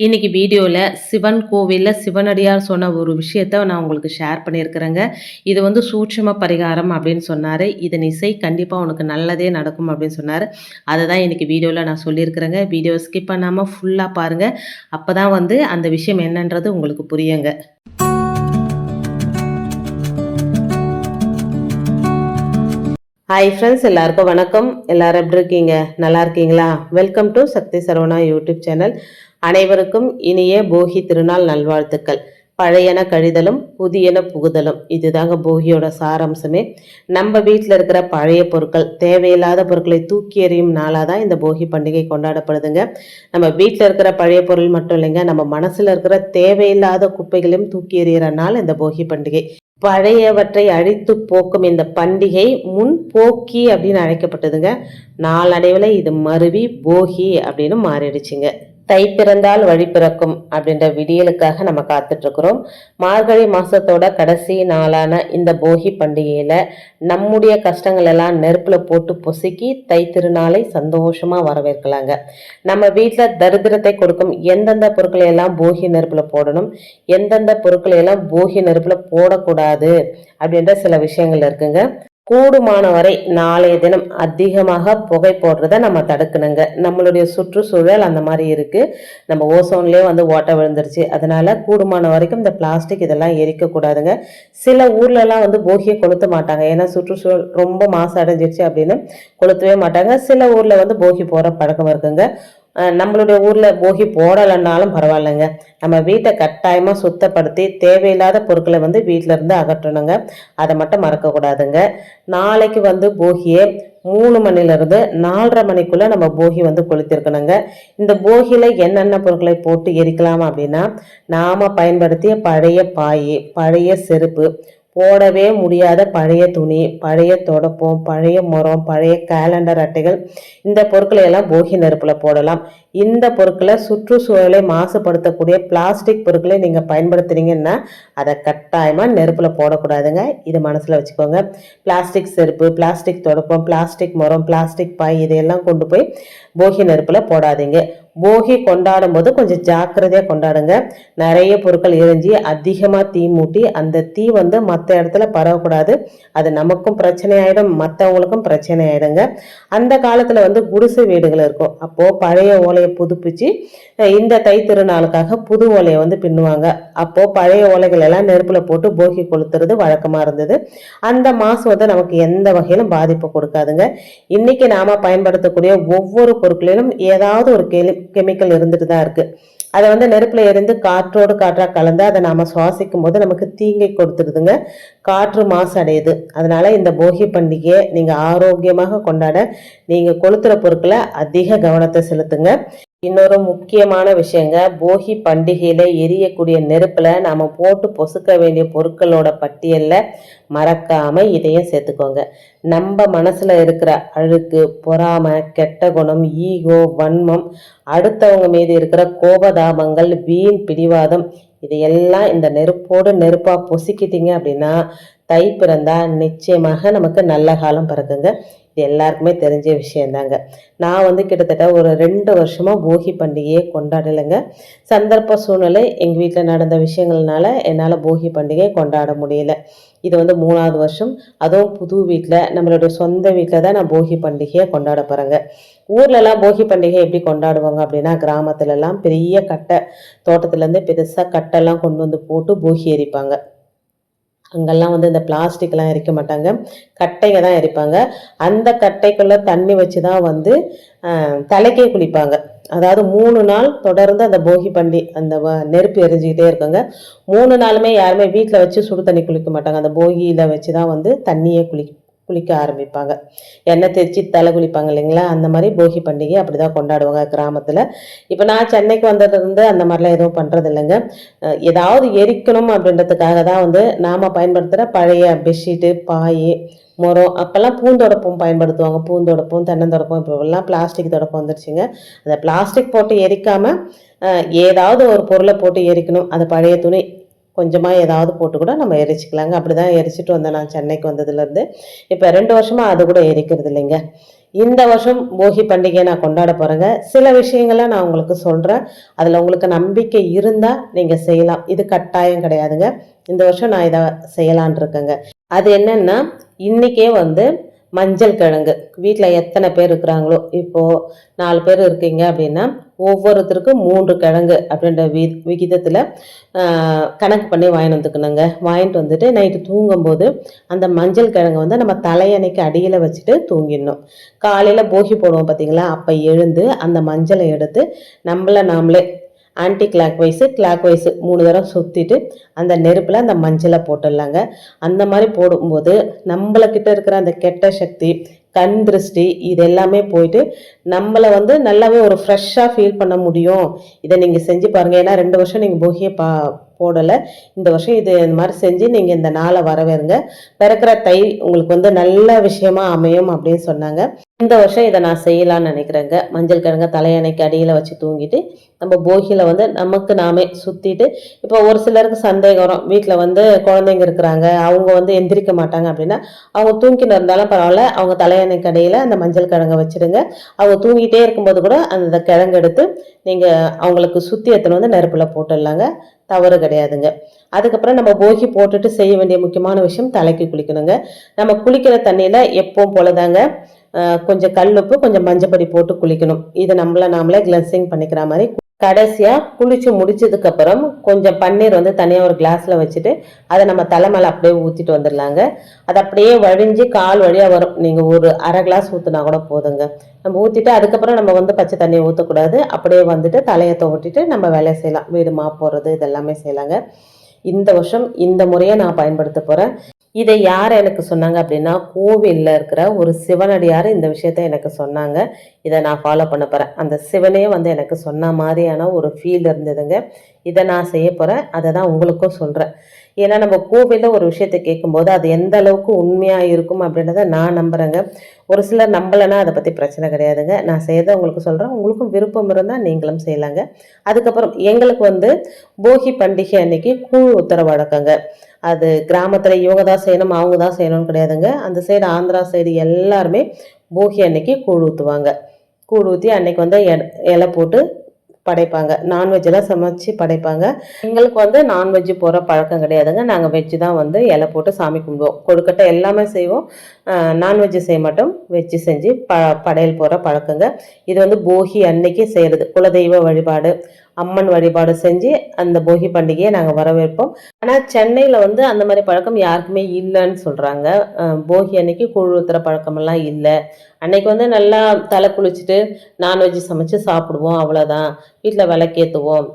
இன்னைக்கு வீடியோவில் சிவன் கோவிலில் சிவனடியார் சொன்ன ஒரு விஷயத்தை நான் உங்களுக்கு ஷேர் பண்ணியிருக்கிறேங்க. இது வந்து சூட்சும பரிகாரம் அப்படின்னு சொன்னார். இதன் இசை கண்டிப்பாக உனக்கு நல்லதே நடக்கும் அப்படின்னு சொன்னார். அதை தான் இன்றைக்கி வீடியோவில் நான் சொல்லியிருக்கிறேங்க. வீடியோ ஸ்கிப் பண்ணாமல் ஃபுல்லாக பாருங்கள் அப்போ தான் வந்து அந்த விஷயம் என்னன்றது உங்களுக்கு புரியுங்க. ஹாய் ஃப்ரெண்ட்ஸ் எல்லாருக்கும் வணக்கம். எல்லாரும் எப்படி இருக்கீங்க? நல்லா இருக்கீங்களா? Welcome to Sakthi Saravana YouTube channel. அனைவருக்கும் இனிய போகி திருநாள் நல்வாழ்த்துக்கள். பழையன கழிதலும் புதியன புகுதலும். இதுதாங்க போகியோட சாராம்சமே. நம்ம வீட்டில் இருக்கிற பழைய பொருட்கள் தேவையில்லாத பொருட்களை தூக்கி எறியும் நாளாக தான் இந்த போகி பண்டிகை கொண்டாடப்படுதுங்க. நம்ம வீட்டில் இருக்கிற பழைய பொருள் மட்டும் இல்லைங்க நம்ம மனசில் இருக்கிற தேவையில்லாத குப்பைகளையும் தூக்கி எறிகிற நாள் இந்த போகி பண்டிகை. பழையவற்றை அழித்து போக்கும் இந்த பண்டிகை முன்போக்கி அப்படின்னு அழைக்கப்பட்டதுங்க. நாளடைவில் இது மருவி போகி அப்படின்னு மாறிடுச்சுங்க. தை பிறந்தால் வழி பிறக்கும் அப்படின்ற விடியலுக்காக நம்ம காத்துட்டு இருக்கிறோம் மார்கழி மாசத்தோட கடைசி நாளான இந்த போகி பண்டிகையில நம்முடைய கஷ்டங்கள் எல்லாம் நெருப்புல போட்டு பொசுக்கி தை திருநாளை சந்தோஷமா வரவேற்கலாங்க. நம்ம வீட்டில் தரித்திரத்தை கொடுக்கும் எந்தெந்த பொருட்களை எல்லாம் போகி நெருப்புல போடணும் எந்தெந்த பொருட்களை எல்லாம் போகி நெருப்புல போடக்கூடாது அப்படின்ற சில விஷயங்கள் இருக்குங்க. கூடுமான வரை நாளைய தினம் அதிகமாக புகை போடுறத நம்ம தடுக்கணுங்க. நம்மளுடைய சுற்றுச்சூழல் அந்த மாதிரி இருக்குது நம்ம ஓசோன்லேயே வந்து ஓட்டை விழுந்துருச்சு. அதனால் கூடுமான வரைக்கும் இந்த பிளாஸ்டிக் இதெல்லாம் எரிக்கக்கூடாதுங்க சில ஊர்லலாம் வந்து போகியை கொளுத்த மாட்டாங்க. ஏன்னா சுற்றுச்சூழல் ரொம்ப மாசு அடைஞ்சிருச்சு அப்படின்னு கொளுத்தவே மாட்டாங்க. சில ஊரில் வந்து போகி போகிற பழக்கம் இருக்குங்க. நம்மளுடைய ஊரில் போகி போடலைன்னாலும் பரவாயில்லைங்க. நம்ம வீட்டை கட்டாயமாக சுத்தப்படுத்தி தேவையில்லாத பொருட்களை வந்து வீட்டிலேருந்து அகற்றணுங்க. அதை மட்டும் மறக்கக்கூடாதுங்க நாளைக்கு வந்து போகியை மூணு மணிலேருந்து நாலரை மணிக்குள்ளே நம்ம போகி வந்து கொளுத்திருக்கணுங்க. இந்த போகியில் என்னென்ன பொருட்களை போட்டு எரிக்கலாம் அப்படின்னா நாம் பயன்படுத்திய பழைய பாய் பழைய செருப்பு போடவே முடியாத பழைய துணி பழைய தொடப்பம் பழைய முறம் பழைய கேலண்டர் அட்டைகள். இந்த பொருட்களை எல்லாம் போகி நெருப்பில் போடலாம். இந்த பொருட்களை சுற்றுச்சூழலை மாசுபடுத்தக்கூடிய பிளாஸ்டிக் பொருட்களை நீங்கள் பயன்படுத்துறீங்கன்னா அதை கட்டாயமாக நெருப்பில் போடக்கூடாதுங்க. இது மனசில் வச்சுக்கோங்க. பிளாஸ்டிக் செருப்பு பிளாஸ்டிக் தொடப்பம் பிளாஸ்டிக் முறம் பிளாஸ்டிக் பாய் இதையெல்லாம் கொண்டு போய் போகி நெருப்பில் போடாதீங்க. போகி கொண்டாடும் போது கொஞ்சம் ஜாக்கிரதையாக கொண்டாடுங்க. நிறைய பொருட்கள் எரிஞ்சு அதிகமாக தீ மூட்டி அந்த தீ வந்து மற்ற இடத்துல பரவக்கூடாது. அது நமக்கும் பிரச்சனை ஆகிடும் மற்றவங்களுக்கும் பிரச்சனை ஆகிடுங்க அந்த காலத்தில் வந்து குடிசை வீடுகள் இருக்கும். அப்போது பழைய ஓலையை புதுப்பிச்சு இந்த தை திருநாளுக்காக புது ஓலையை வந்து பின்னுவாங்க. அப்போது பழைய ஓலைகள் எல்லாம் நெருப்பில் போட்டு போகி கொளுத்துறது வழக்கமாக இருந்தது. அந்த மாசு வந்து நமக்கு எந்த வகையிலும் பாதிப்பு கொடுக்காதுங்க. இன்றைக்கி நாம் பயன்படுத்தக்கூடிய ஒவ்வொரு பொருட்களிலும் ஏதாவது ஒரு கேள்வி கெமிக்கல் இருந்துட்டு தான் இருக்குது அதை வந்து நெருப்பில் எரிந்து காற்றோடு காற்றாக கலந்து அதை நாம் சுவாசிக்கும் போது நமக்கு தீங்கை கொடுத்துருதுங்க காற்று மாசு அடையுது. அதனால் இந்த போகி பண்டிகையை நீங்கள் ஆரோக்கியமாக கொண்டாட நீங்கள் கொளுத்துற பொருட்களை அதிக கவனத்தை செலுத்துங்க. இன்னொரு முக்கியமான விஷயங்க போகி பண்டிகையில் எரியக்கூடிய நெருப்பில் நாம் போட்டு பொசுக்க வேண்டிய பொருட்களோட பட்டியலில் மறக்காமல் இதையும் சேர்த்துக்கோங்க. நம்ம மனசில் இருக்கிற அழுக்கு பொறாமை கெட்ட குணம் ஈகோ வன்மம் அடுத்தவங்க மீது இருக்கிற கோபதாபங்கள் வீண் பிடிவாதம் இதையெல்லாம் இந்த நெருப்போடு நெருப்பாக பொசுக்கிட்டீங்க அப்படின்னா தை பிறந்தா நிச்சயமாக நமக்கு நல்ல காலம் பிறகுங்க இது எல்லாருக்குமே தெரிஞ்ச விஷயந்தாங்க. நான் வந்து கிட்டத்தட்ட ஒரு ரெண்டு வருஷமாக போகி பண்டிகையை கொண்டாடலைங்க. சந்தர்ப்ப சூழ்நிலை எங்கள் வீட்டில் நடந்த விஷயங்கள்னால என்னால் போகி பண்டிகையை கொண்டாட முடியல. இது வந்து மூணாவது வருஷம். அதுவும் புது வீட்டில் நம்மளுடைய சொந்த வீட்டில் தான் நான் போகி பண்டிகையை கொண்டாட போகிறேங்க ஊர்லலாம் போகி பண்டிகை எப்படி கொண்டாடுவாங்க அப்படின்னா கிராமத்துலலாம் பெரிய கட்டை தோட்டத்துலேருந்து பெருசாக கட்டெல்லாம் கொண்டு வந்து போட்டு போகி எரிப்பாங்க. அங்கெல்லாம் வந்து இந்த பிளாஸ்டிக்லாம் எரிக்க மாட்டாங்க. கட்டையை தான் எரிப்பாங்க. அந்த கட்டைக்குள்ளே தண்ணி வச்சு தான் வந்து தலைக்கே குளிப்பாங்க. அதாவது மூணு நாள் தொடர்ந்து அந்த போகி பண்டி அந்த நெருப்பு எரிஞ்சுக்கிட்டே இருக்காங்க. மூணு நாளுமே யாருமே வீட்டில் வச்சு சுடு தண்ணி குளிக்க மாட்டாங்க. அந்த போகியில் வச்சு தான் வந்து தண்ணியே குளி குளிக்க ஆரம்பிப்பாங்க. எண்ணெய் தேய்ச்சி தலை குளிப்பாங்க இல்லைங்களா? அந்த மாதிரி போகி பண்டிகை அப்படி தான் கொண்டாடுவாங்க கிராமத்தில். இப்போ நான் சென்னைக்கு வந்ததுலேருந்து அந்த மாதிரிலாம் எதுவும் பண்ணுறது இல்லைங்க ஏதாவது எரிக்கணும் அப்படின்றதுக்காக தான் வந்து நாம் பயன்படுத்துகிற பழைய பெட்ஷீட்டு பாய் முறம் அப்போல்லாம் பூந்தொடப்பம் பயன்படுத்துவாங்க. பூந்தொடப்பம் தென்னந்தொடப்பம் இப்போல்லாம் பிளாஸ்டிக் தொடப்பம் வந்துருச்சுங்க. அந்த பிளாஸ்டிக் போட்டு எரிக்காமல் ஏதாவது ஒரு பொருளை போட்டு எரிக்கணும். அந்த பழைய துணி கொஞ்சமாக ஏதாவது போட்டு கூட நம்ம எரிச்சிக்கலாங்க. அப்படி தான் எரிச்சிட்டு வந்தேன் நான் சென்னைக்கு வந்ததுலேருந்து. இப்போ ரெண்டு வருஷமாக அது கூட எரிக்கிறது இல்லைங்க. இந்த வருஷம் போகி பண்டிகையை நான் கொண்டாட போகிறேங்க சில விஷயங்களை நான் உங்களுக்கு சொல்கிறேன் அதில் உங்களுக்கு நம்பிக்கை இருந்தால் நீங்கள் செய்யலாம். இது கட்டாயம் கிடையாதுங்க. இந்த வருஷம் நான் இதை செய்யலான் இருக்கேங்க. அது என்னென்னா இன்றைக்கே வந்து மஞ்சள் கிழங்கு. வீட்டில் எத்தனை பேர் இருக்கிறாங்களோ இப்போது நாலு பேர் இருக்கீங்க அப்படின்னா ஒவ்வொருத்தருக்கும் மூன்று கிழங்கு அப்படின்ற வி விகிதத்தில் கணக்கு பண்ணி வாங்கிட்டு வந்துக்கணுங்க. வாங்கிட்டு வந்துட்டு நைட்டு தூங்கும்போது அந்த மஞ்சள் கிழங்கு வந்து நம்ம தலையணைக்கு அடியில் வச்சுட்டு தூங்கிடணும். காலையில் போகி போடுவோம் பார்த்தீங்களா அப்போ எழுந்து அந்த மஞ்சளை எடுத்து நம்மளை நாமளே anticlockwise clockwise மூணு தடவை சுற்றிட்டு அந்த நெருப்பில் அந்த மஞ்சளை போட்டுடலாங்க. அந்த மாதிரி போடும்போது நம்மளக்கிட்ட இருக்கிற அந்த கெட்ட சக்தி கண் திருஷ்டி இது எல்லாமே போயிட்டு நம்மளை வந்து நல்லாவே ஒரு ஃப்ரெஷ்ஷாக ஃபீல் பண்ண முடியும். இதை நீங்கள் செஞ்சு பாருங்கள் ஏன்னா ரெண்டு வருஷம் நீங்கள் போகியே பா போடலை. இந்த வருஷம் இது இந்த மாதிரி செஞ்சு நீங்கள் இந்த நாளை வரவேறுங்க. பிறக்கிற தை உங்களுக்கு வந்து நல்ல விஷயமா அமையும் அப்படின்னு சொன்னாங்க. இந்த வருஷம் இதை நான் செய்யலாம்னு நினைக்கிறேங்க. மஞ்சள் கிழங்க தலையணைக்கு அடியில் வச்சு தூங்கிட்டு நம்ம போகியில் வந்து நமக்கு நாமே சுற்றிட்டு இப்போ ஒரு சிலருக்கு சந்தேகம் வரும். வீட்டில் வந்து குழந்தைங்க இருக்கிறாங்க அவங்க வந்து எந்திரிக்க மாட்டாங்க அப்படின்னா அவங்க தூங்கிட்டு இருந்தாலும் பரவாயில்ல அவங்க தலையணைக்கு அடியில் அந்த மஞ்சள் கிழங்கை வச்சுடுங்க. அவங்க தூங்கிட்டே இருக்கும்போது கூட அந்த கிழங்கு எடுத்து நீங்கள் அவங்களுக்கு சுற்றி எத்தனை வந்து நெருப்பில் போட்டுடலாங்க. தவறு கிடையாதுங்க. அதுக்கப்புறம் நம்ம போகி போட்டுட்டு செய்ய வேண்டிய முக்கியமான விஷயம் தலைக்கு குளிக்கணுங்க. நம்ம குளிக்கிற தண்ணியில் எப்பவும் போலதாங்க கொஞ்சம் கல்லுப்பு கொஞ்சம் மஞ்சப்பொடி போட்டு குளிக்கணும். இதை நம்மள நாமளே கிளன்சிங் பண்ணிக்கிற மாதிரி கடைசியாக குளித்து முடிச்சதுக்கப்புறம் கொஞ்சம் பன்னீர் வந்து தனியாக ஒரு கிளாஸில் வச்சுட்டு அதை நம்ம தலை மேலே அப்படியே ஊற்றிட்டு வந்துடலாங்க. அது அப்படியே வழிஞ்சு கால் வழியாக வரும். நீங்கள் ஒரு அரை கிளாஸ் ஊற்றுனா கூட போதுங்க. நம்ம ஊற்றிட்டு அதுக்கப்புறம் நம்ம வந்து பச்சை தண்ணியை ஊற்றக்கூடாது அப்படியே வந்துட்டு தலையை துவட்டிட்டு நம்ம வேலையை செய்யலாம். வீடு மா போடுறது இதெல்லாமே செய்யலாங்க. இந்த வருஷம் இந்த முறையை நான் பயன்படுத்த போகிறேன் இதை யார் எனக்கு சொன்னாங்க அப்படின்னா கோவிலில் இருக்கிற ஒரு சிவனடியார் இந்த விஷயத்த எனக்கு சொன்னாங்க. இதை நான் ஃபாலோ பண்ண போகிறேன் அந்த சிவனே வந்து எனக்கு சொன்ன மாதிரியான ஒரு ஃபீல் இருந்ததுங்க. இதை நான் செய்ய போகிறேன் அதை தான் உங்களுக்கும் சொல்கிறேன் ஏன்னா நம்ம கோவிலில் ஒரு விஷயத்தை கேட்கும்போது அது எந்த அளவுக்கு உண்மையாக இருக்கும் அப்படின்றத நான் நம்புகிறேங்க ஒரு சிலர் நம்பலைன்னா அதை பற்றி பிரச்சனை கிடையாதுங்க. நான் செய்த உங்களுக்கு சொல்கிறேன் உங்களுக்கும் விருப்பம் இருந்தால் நீங்களும் செய்யலாங்க. அதுக்கப்புறம் எங்களுக்கு வந்து போகி பண்டிகை அன்னைக்கு கூழ் உத்தரவு வழக்கங்க அது கிராமத்தில் இவங்க தான் செய்யணும் அவங்க தான் செய்யணும்னு கிடையாதுங்க. அந்த சைடு ஆந்திரா சைடு எல்லாருமே போகி அன்னைக்கு கூழ் ஊற்றுவாங்க கூழ் ஊற்றி அன்னைக்கு வந்து இலை போட்டு படைப்பாங்க. நான்வெஜ்லாம் சமைச்சு படைப்பாங்க. எங்களுக்கு வந்து நான்வெஜ் போகிற பழக்கம் கிடையாதுங்க. நாங்கள் வெஜ்ஜு தான் வந்து இலை போட்டு சாமி கும்பிடுவோம். கொழுக்கட்டை எல்லாமே செய்வோம். நான்வெஜ்ஜு செய்ய மாட்டோம். வெஜ்ஜு செஞ்சு ப படையல் போகிற பழக்கங்க. இது வந்து போகி அன்னைக்கு செய்கிறது குலதெய்வ வழிபாடு. அம்மன் வழிபாடு செஞ்சு அந்த போகி பண்டிகையை நாங்கள் வரவேற்போம். ஆனால் சென்னையில் வந்து அந்த மாதிரி பழக்கம் யாருக்குமே இல்லைன்னு சொல்கிறாங்க போகி அன்னைக்கு கூழ் ஊற்றுற பழக்கமெல்லாம் இல்லை. அன்னைக்கு வந்து நல்லா தலை குளிச்சுட்டு நான்வெஜ் சமைச்சு சாப்பிடுவோம் அவ்வளோதான் வீட்டில் விளக்கேற்றுவோம்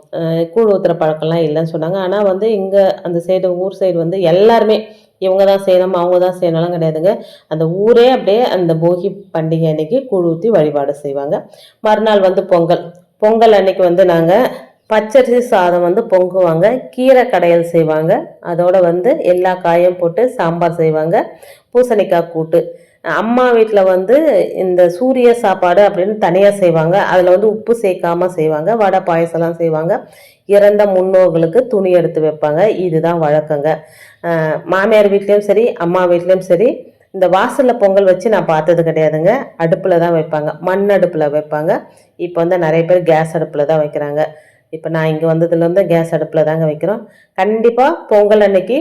கூழ் ஊற்றுற பழக்கம்லாம் இல்லைன்னு சொன்னாங்க. ஆனால் வந்து இங்கே அந்த சைடு ஊர் சைடு வந்து எல்லாருமே இவங்க தான் செய்யணும் அவங்க தான் செய்யணும்லாம் கிடையாதுங்க. அந்த ஊரே அப்படியே அந்த போகி பண்டிகை அன்னைக்கு கூழ் ஊற்றி வழிபாடு செய்வாங்க. மறுநாள் வந்து பொங்கல். பொங்கல் அன்னைக்கு வந்து நாங்கள் பச்சரிசி சாதம் வந்து பொங்குவாங்க கீரை கடையல் செய்வாங்க. அதோட வந்து எல்லா காயும் போட்டு சாம்பார் செய்வாங்க. பூசணிக்காய் கூட்டு. அம்மா வீட்டில் வந்து இந்த சூரிய சாப்பாடு அப்படின்னு தனியாக செய்வாங்க. அதில் வந்து உப்பு சேர்க்காமல் செய்வாங்க. வடை பாயசம்லாம் செய்வாங்க. இறந்த முன்னோர்களுக்கு துணி எடுத்து வைப்பாங்க. இதுதான் வழக்கங்க. மாமியார் வீட்லேயும் சரி அம்மா வீட்லேயும் சரி. இந்த வாசலில் பொங்கல் வச்சு நான் பார்த்தது கிடையாதுங்க. அடுப்பில் தான் வைப்பாங்க. மண் அடுப்பில் வைப்பாங்க. இப்போ வந்து நிறைய பேர் கேஸ் அடுப்பில் தான் வைக்கிறாங்க. இப்போ நான் இங்கே வந்ததுலேருந்து கேஸ் அடுப்பில் தாங்க வைக்கிறோம். கண்டிப்பாக பொங்கல் அன்னைக்கு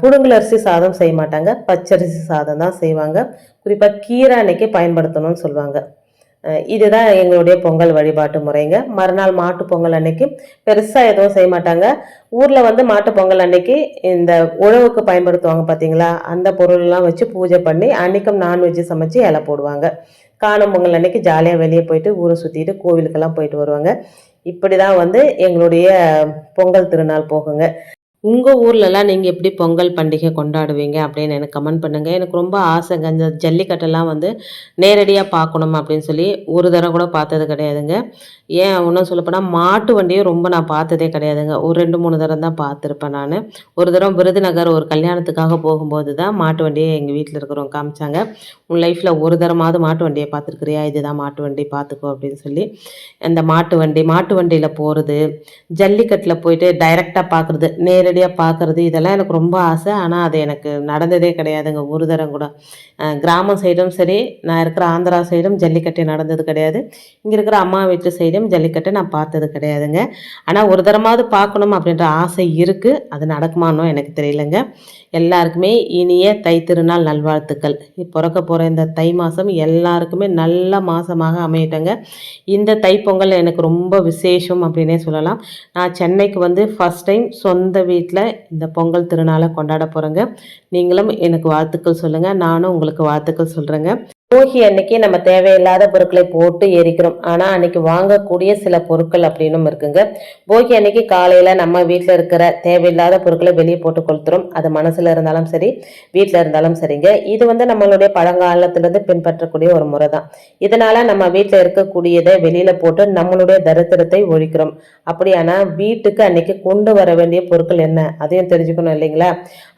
புழுங்கல் அரிசி சாதம் செய்ய மாட்டாங்க. பச்சரிசி சாதம் தான் செய்வாங்க. குறிப்பாக கீரை அன்னைக்கு பயன்படுத்தணும்னு சொல்லுவாங்க. இதுதான் எங்களுடைய பொங்கல் வழிபாட்டு முறைங்க. மறுநாள் மாட்டு பொங்கல் அன்னைக்கு பெருசாக எதுவும் செய்ய மாட்டாங்க. ஊரில் வந்து மாட்டு பொங்கல் அன்னைக்கு இந்த உழவுக்கு பயன்படுத்துவாங்க பார்த்தீங்களா அந்த பொருள்லாம் வச்சு பூஜை பண்ணி அன்னைக்கும் நான்வெஜ் சமைச்சு இலை போடுவாங்க. காணும் பொங்கல் அன்னைக்கு ஜாலியாக வெளியே போயிட்டு ஊரை சுற்றிட்டு கோவிலுக்கெல்லாம் போயிட்டு வருவாங்க. இப்படி தான் வந்து எங்களுடைய பொங்கல் திருநாள் போகுங்க. உங்கள் ஊர்லலாம் நீங்கள் எப்படி பொங்கல் பண்டிகை கொண்டாடுவீங்க அப்படின்னு எனக்கு கமெண்ட் பண்ணுங்கள் எனக்கு ரொம்ப ஆசைங்க. இந்த ஜல்லிக்கட்டெல்லாம் வந்து நேரடியாக பார்க்கணும் அப்படின்னு சொல்லி ஒரு தடவை கூட பார்த்தது கிடையாதுங்க. ஏன் இன்னும் சொல்லப்போனால் மாட்டு வண்டியும் ரொம்ப நான் பார்த்ததே கிடையாதுங்க. ஒரு ரெண்டு மூணு தடவை தான் பார்த்துருப்பேன் நான். ஒரு தடவை விருதுநகர் ஒரு கல்யாணத்துக்காக போகும்போது தான் மாட்டு வண்டியை எங்கள் வீட்டில் இருக்கிறவங்க காமிச்சாங்க. உன் லைஃப்பில் ஒரு தரமாவது மாட்டு வண்டியை பார்த்துருக்குறியா? இதுதான் மாட்டு வண்டி பார்த்துக்கோ அப்படின்னு சொல்லி. அந்த மாட்டு வண்டி மாட்டு வண்டியில் போகிறது ஜல்லிக்கட்டில் போயிட்டு டைரெக்டாக பார்க்குறது நேர நேரடியாக பார்க்குறது இதெல்லாம் எனக்கு ரொம்ப ஆசை. ஆனால் அது எனக்கு நடந்ததே கிடையாதுங்க. ஒரு தரம் கூட. கிராமம் சைடும் சரி நான் இருக்கிற ஆந்திரா சைடும் ஜல்லிக்கட்டு நடந்தது கிடையாது. இங்கே இருக்கிற அம்மா வீட்டு சைடும் ஜல்லிக்கட்டு நான் பார்த்தது கிடையாதுங்க. ஆனால் ஒரு தரமாவது பார்க்கணும் அப்படின்ற ஆசை இருக்குது அது நடக்குமானோ எனக்கு தெரியலங்க. எல்லாருக்குமே இனிய தை திருநாள் நல்வாழ்த்துக்கள். பிறக்க போகிற இந்த தை மாதம் எல்லாருக்குமே நல்ல மாதமாக அமையட்டங்க. இந்த தைப்பொங்கல் எனக்கு ரொம்ப விசேஷம் அப்படின்னே சொல்லலாம். நான் சென்னைக்கு வந்து ஃபஸ்ட் டைம் சொந்த வீட்டில் இந்த பொங்கல் திருநாளை கொண்டாட போகிறேங்க நீங்களும் எனக்கு வாழ்த்துக்கள் சொல்லுங்கள் நானும் உங்களுக்கு வாழ்த்துக்கள் சொல்கிறேங்க போகி அன்னைக்கு நம்ம தேவையில்லாத பொருட்களை போட்டு எரிக்கிறோம். ஆனால் அன்னைக்கு வாங்கக்கூடிய சில பொருட்கள் அப்படின்னும் இருக்குங்க. போகி அன்னைக்கு காலையில் நம்ம வீட்டில் இருக்கிற தேவையில்லாத பொருட்களை வெளியே போட்டு கொளுத்துறோம். அது மனசில் இருந்தாலும் சரி வீட்டில் இருந்தாலும் சரிங்க. இது வந்து நம்மளுடைய பழங்காலத்திலிருந்து பின்பற்றக்கூடிய ஒரு முறை தான் இதனால் நம்ம வீட்டில் இருக்கக்கூடியதை வெளியில் போட்டு நம்மளுடைய தரித்திரத்தை ஒழிக்கிறோம். அப்படியானா வீட்டுக்கு அன்னைக்கு கொண்டு வர வேண்டிய பொருட்கள் என்ன? அதையும் தெரிஞ்சுக்கணும் இல்லைங்களா?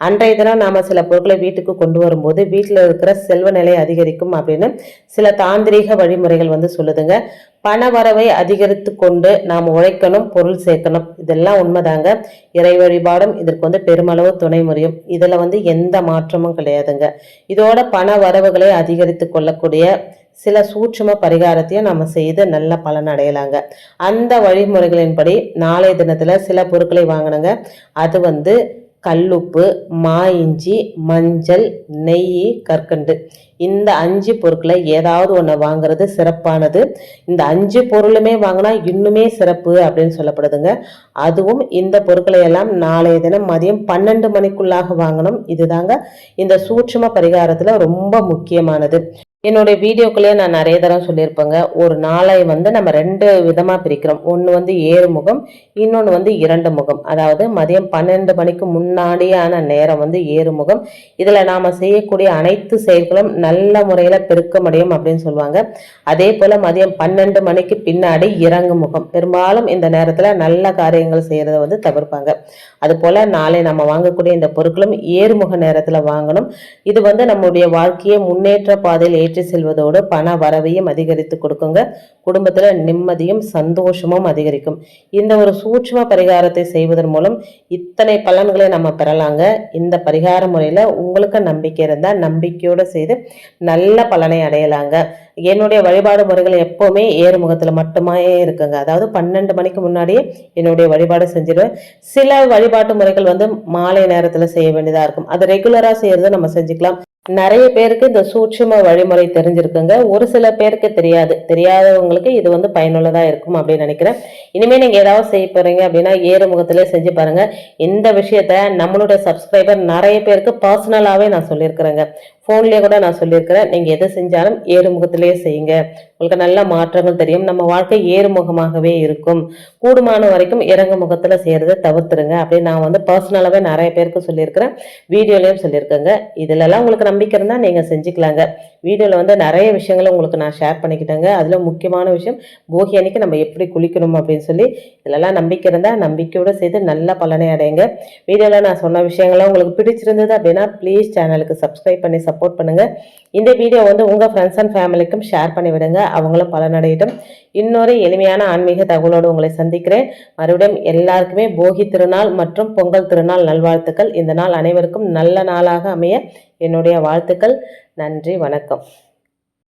அன்றைய தினம் நாம சில பொருட்களை வீட்டுக்கு கொண்டு வரும்போது வீட்டில் இருக்கிற செல்வ நிலை அதிகரிக்கும். அப்படின்னு சில தாந்திரீக வழிமுறைகள் வந்து சொல்லுதுங்க. பண வரவை அதிகரித்து கொண்டு நாம் உழைக்கணும் பொருள் சேர்க்கணும். இதெல்லாம் உண்மைதாங்க. இறை வழிபாடும் இதற்கு வந்து பெருமளவு துணை முறையும். இதில் வந்து எந்த மாற்றமும் கிடையாதுங்க. இதோட பண வரவுகளை அதிகரித்து கொள்ளக்கூடிய சில சூட்சும பரிகாரத்தையும் நம்ம செய்து நல்ல பலன் அடையலாங்க. அந்த வழிமுறைகளின்படி நாளைய தினத்தில் சில பொருட்களை வாங்கினங்க அது வந்து கல்லுப்பு மா இஞ்சி மஞ்சள் நெய் கற்கண்டு. இந்த அஞ்சு பொருட்களை ஏதாவது ஒன்று வாங்குறது சிறப்பானது. இந்த அஞ்சு பொருளுமே வாங்கினா இன்னுமே சிறப்பு அப்படின்னு சொல்லப்படுதுங்க. அதுவும் இந்த பொருட்களை எல்லாம் நாளைய தினம் மதியம் பன்னெண்டு மணிக்குள்ளாக வாங்கணும். இதுதாங்க இந்த சூட்சும பரிகாரத்தில் ரொம்ப முக்கியமானது. என்னுடைய வீடியோக்குள்ளேயே நான் நிறைய தடவை சொல்லியிருப்பேங்க. ஒரு நாளை வந்து நம்ம ரெண்டு விதமாக பிரிக்கிறோம். ஒன்று வந்து ஏறு முகம் இன்னொன்று வந்து இரண்டு முகம். அதாவது மதியம் பன்னெண்டு மணிக்கு முன்னாடியான நேரம் வந்து ஏறு முகம். இதில் நாம் செய்யக்கூடிய அனைத்து செயல்களும் நல்ல முறையில் பெருக்க முடியும் அப்படின்னு சொல்லுவாங்க. அதே போல் மதியம் பன்னெண்டு மணிக்கு பின்னாடி இறங்கு முகம். பெரும்பாலும் இந்த நேரத்தில் நல்ல காரியங்கள் செய்கிறத வந்து தவிர்ப்பாங்க. அதுபோல் நாளை நம்ம வாங்கக்கூடிய இந்த பொருட்களும் ஏறுமுக நேரத்தில் வாங்கணும். இது வந்து நம்முடைய வாழ்க்கையை முன்னேற்ற பாதையில் ஏற்றி செல்வதோடு பண வரவையும் அதிகரித்து கொடுக்குங்க. குடும்பத்தில் நிம்மதியும் சந்தோஷமும் அதிகரிக்கும். இந்த ஒரு சூட்சும பரிகாரத்தை செய்வதன் மூலம் இத்தனை பலன்களை நம்ம பெறலாங்க. இந்த பரிகார முறையில் உங்களுக்கு நம்பிக்கை இருந்தால் நம்பிக்கையோடு செய்து நல்ல பலனை அடையலாங்க. என்னுடைய வழிபாடு முறைகள் எப்போவுமே ஏறுமுகத்தில் மட்டுமே இருக்குங்க. அதாவது பன்னெண்டு மணிக்கு முன்னாடியே என்னுடைய வழிபாடு செஞ்சிடுவேன் சில வழிபாட்டு முறைகள் வந்து மாலை நேரத்தில் செய்ய வேண்டியதாக இருக்கும். அது ரெகுலராக செய்கிறத நம்ம செஞ்சுக்கலாம். நிறைய பேருக்கு இந்த சூட்சும வழிமுறை தெரிஞ்சிருக்குங்க. ஒரு சில பேருக்கு தெரியாது. தெரியாதவங்களுக்கு இது வந்து பயனுள்ளதா இருக்கும் அப்படின்னு நினைக்கிறேன். இனிமேல் நீங்க ஏதாவது செய்ய போறீங்க அப்படின்னா ஏறுமுகத்திலே செஞ்சு பாருங்க. இந்த விஷயத்த நம்மளுடைய சப்ஸ்கிரைபர் நிறைய பேருக்கு பர்சனலாவே நான் சொல்லியிருக்கிறேங்க. ஃபோன்லேயே கூட நான் சொல்லியிருக்கிறேன். நீங்கள் எது செஞ்சாலும் ஏறுமுகத்திலேயே செய்யுங்க. உங்களுக்கு நல்ல மாற்றங்கள் தெரியும். நம்ம வாழ்க்கை ஏறுமுகமாகவே இருக்கும். கூடுமான வரைக்கும் இறங்கு முகத்தில் செய்கிறத தவிர்த்துருங்க. அப்படின்னு நான் வந்து பர்சனலாகவே நிறைய பேருக்கு சொல்லியிருக்கிறேன். வீடியோலையும் சொல்லியிருக்கேங்க. இதிலெல்லாம் உங்களுக்கு நம்பிக்கை இருந்தால் நீங்கள் செஞ்சுக்கலாங்க. வீடியோவில் வந்து நிறைய விஷயங்களை உங்களுக்கு நான் ஷேர் பண்ணிக்கிட்டேங்க. அதில் முக்கியமான விஷயம் போகி அன்னைக்கு நம்ம எப்படி குளிக்கணும் அப்படின்னு சொல்லி இதிலெல்லாம் நம்பிக்கை இருந்தால் நம்பிக்கையோடு செய்து நல்ல பலனை அடையுங்க வீடியோவில் நான் சொன்ன விஷயங்கள்லாம் உங்களுக்கு பிடிச்சிருந்தது அப்படின்னா ப்ளீஸ் சேனலுக்கு சப்ஸ்கிரைப் பண்ணி சப்போர்ட் பண்ணுங்கள் இந்த வீடியோ வந்து உங்கள் ஃப்ரெண்ட்ஸ் அண்ட் ஃபேமிலிக்கும் ஷேர் பண்ணி விடுங்க அவங்களும் பலனடையட்டும். இன்னொரு எளிமையான ஆன்மீக தகவலோடு உங்களை சந்திக்கிறேன். மறுபடியும் எல்லாருக்குமே போகி திருநாள் மற்றும் பொங்கல் திருநாள் நல்வாழ்த்துக்கள். இந்த நாள் அனைவருக்கும் நல்ல நாளாக அமைய என்னுடைய வாழ்த்துக்கள். நன்றி வணக்கம்.